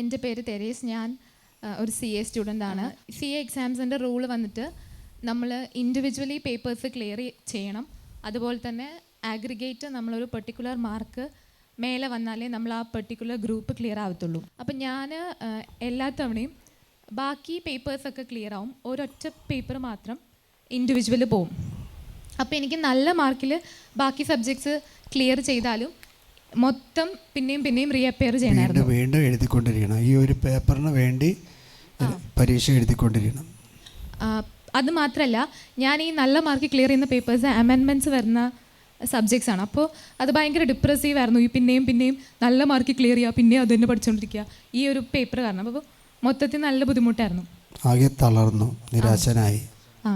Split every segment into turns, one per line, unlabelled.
എന്റെ പേര് തെരേസ്. ഞാൻ ഒരു സി എ സ്റ്റുഡന്റ് ആണ്. സി എ എക്സാംസിന്റെ റൂൾ വന്നിട്ട് നമ്മൾ ഇൻഡിവിജ്വലി പേപ്പേഴ്സ് ക്ലിയർ ചെയ്യണം. അതുപോലെ തന്നെ ആഗ്രിഗേറ്റ് നമ്മളൊരു പെർട്ടിക്കുലർ മാർക്ക് മേലെ വന്നാലേ നമ്മൾ ആ പെർട്ടിക്കുലർ ഗ്രൂപ്പ് ക്ലിയർ ആവത്തുള്ളൂ. അപ്പം ഞാൻ എല്ലാ തവണയും ബാക്കി പേപ്പേഴ്സൊക്കെ ക്ലിയർ ആവും. ഒരൊറ്റ പേപ്പർ മാത്രം ഇൻഡിവിജ്വൽ പോവും. അപ്പോൾ എനിക്ക് നല്ല മാർക്കിൽ ബാക്കി സബ്ജക്ട്സ് ക്ലിയർ ചെയ്താലും മൊത്തം പിന്നെയും പിന്നെയും റീഅപ്പിയർ ചെയ്യണമായിരുന്നു
വീണ്ടും വീണ്ടും എഴുതിക്കൊണ്ടിരിക്കണം. ഈ ഒരു പേപ്പറിന് വേണ്ടി പരീക്ഷ എഴുതിക്കൊണ്ടിരിക്കണം.
അത് മാത്രമല്ല ഞാൻ ഈ നല്ല മാർക്ക് ക്ലിയർ ചെയ്യുന്ന പേപ്പേഴ്സ് അമെൻമെന്റ്സ് വരുന്ന സബ്ജക്ട്സ് ആണ്. അപ്പോൾ അത് ഭയങ്കര ഡിപ്രസീവ് ആയിരുന്നു. ഈ പിന്നെയും പിന്നെയും നല്ല മാർക്ക് ക്ലിയർ ചെയ്യുക പിന്നെയും അത് തന്നെ പഠിച്ചുകൊണ്ടിരിക്കുക ഈ ഒരു പേപ്പർ കാരണം. അപ്പോൾ മൊത്തത്തിൽ നല്ല ബുദ്ധിമുട്ടായിരുന്നു.
ആകെ തളർന്നു. നിരാശനായി.
ആ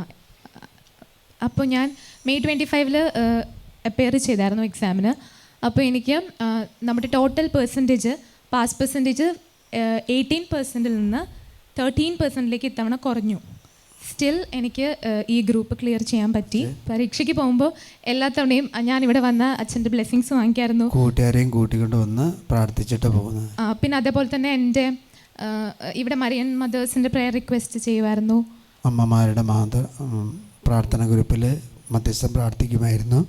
അപ്പോൾ ഞാൻ മെയ് ട്വന്റി ഫൈവിൽ അപ്പയർ ചെയ്തായിരുന്നു എക്സാമിന് അപ്പോൾ എനിക്ക് നമ്മുടെ total percentage pass percentage eighteen പെർസെന്റിൽ നിന്ന് തേർട്ടീൻ പെർസെന്റിലേക്ക് ഇത്തവണ കുറഞ്ഞു. സ്റ്റിൽ എനിക്ക് ഈ ഗ്രൂപ്പ് ക്ലിയർ ചെയ്യാൻ പറ്റി. പരീക്ഷയ്ക്ക് പോകുമ്പോൾ എല്ലാ തവണയും ഞാൻ ഇവിടെ വന്ന അച്ഛന്റെ ബ്ലെസ്സിങ്സ് വാങ്ങിക്കായിരുന്നു.
കൂട്ടുകാരെയും കൂട്ടിക്കൊണ്ട് വന്ന് പ്രാർത്ഥിച്ചിട്ട് പോകുന്നത്.
പിന്നെ അതേപോലെ തന്നെ എന്റെ ഇവിടെ മറിയൻ മദേഴ്സിന്റെ പ്രയർ റിക്വസ്റ്റ് ചെയ്യുമായിരുന്നു.
അമ്മമാരുടെ മാത പ്രാർത്ഥന ഗ്രൂപ്പിൽ മധ്യസ്ഥം പ്രാർത്ഥിക്കുമായിരുന്നു.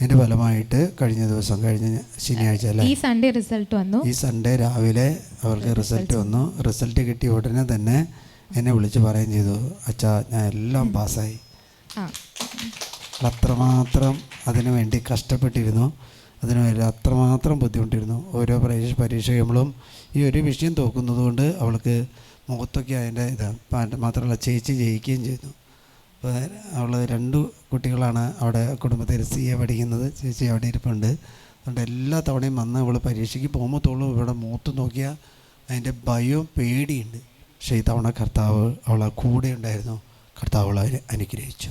അതിന്റെ ഫലമായിട്ട് കഴിഞ്ഞ ദിവസം കഴിഞ്ഞ ശനിയാഴ്ച അല്ലേ?
ഈ സൺഡേ റിസൾട്ട് വന്നു.
ഈ സൺഡേ രാവിലെ അവർക്ക് റിസൾട്ട് വന്നു. റിസൾട്ട് കിട്ടിയ ഉടനെ തന്നെ എന്നെ വിളിച്ച് പറയുകയും ചെയ്തു. അച്ഛാ ഞാൻ എല്ലാം പാസ്സായി. അത്രമാത്രം അതിനു വേണ്ടി കഷ്ടപ്പെട്ടിരുന്നു. അതിനു വേണ്ടി അത്രമാത്രം ബുദ്ധിമുട്ടിരുന്നു. ഓരോ പരീക്ഷ പരീക്ഷ കഴിയുമ്പോഴും ഈ ഒരു വിഷയം തോക്കുന്നത് കൊണ്ട് അവൾക്ക് മുഖത്തൊക്കെ അതിന്റെ ഇത് പാ- മാത്രമല്ല ചേച്ചി ജയിക്കുകയും ചെയ്തു. അപ്പോൾ അവൾ രണ്ട് കുട്ടികളാണ് അവിടെ കുടുംബത്തിൽ സി എ പഠിക്കുന്നത് ചേച്ചി അവിടെ ഇരിപ്പുണ്ട്. അതുകൊണ്ട് എല്ലാ തവണയും വന്ന് അവൾ പരീക്ഷയ്ക്ക് പോകുമ്പോഴത്തോളും ഇവിടെ മൂത്ത് നോക്കിയാൽ അതിന്റെ ഭയവും പേടിയുണ്ട്. പക്ഷേ ഈ തവണ കർത്താവ് അവളെ കൂടെ ഉണ്ടായിരുന്നു. കർത്താവ് അവളെ അനുഗ്രഹിച്ചു.